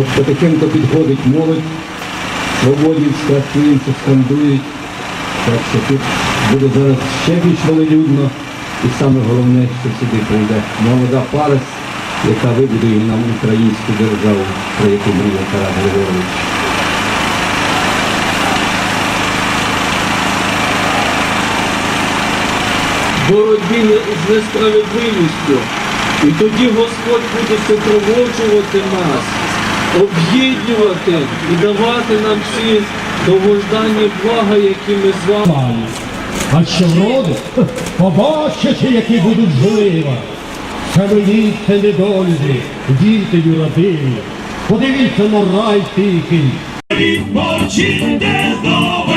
От потихеньку підходить молодь, свободівська, клинці скандують. Так що тут буде зараз ще більш волелюдно. І саме головне, що сюди прийде молода пара, яка вибудує нам українську державу, про яку мріяв Тарас Григорович. боротьбі з несправедливістю. І тоді Господь буде супроводжувати нас, об'єднувати і давати нам всі довгожданні блага, які ми з вами. А що роди побачите, які будуть жлива. Семеніться недолюди, діти юродиві. Подивіться на рай тихий. Відпочиньте до